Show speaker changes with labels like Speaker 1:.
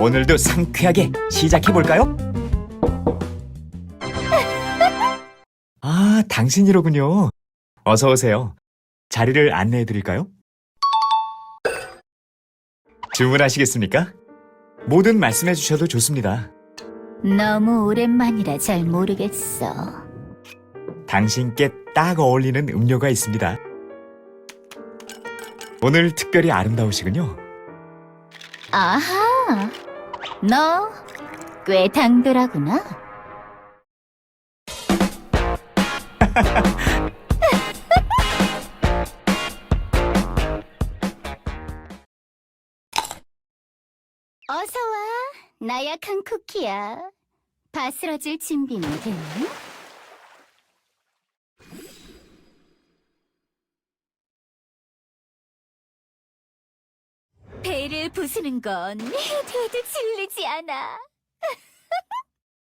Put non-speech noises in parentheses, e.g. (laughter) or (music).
Speaker 1: 오늘도 상쾌하게 시작해 볼까요? 아, 당신이로군요. 어서 오세요. 자리를 안내해 드릴까요? 주문하시겠습니까? 뭐든 말씀해 주셔도 좋습니다.
Speaker 2: 너무 오랜만이라 잘 모르겠어.
Speaker 1: 당신께 딱 어울리는 음료가 있습니다. 오늘 특별히 아름다우시군요.
Speaker 2: 아하, 너 꽤 당돌하구나. (laughs) 어서 와, 나약한 쿠키야. 바스러질 준비는 됐니? 배를 부수는 건 해도 해도 질리지 않아.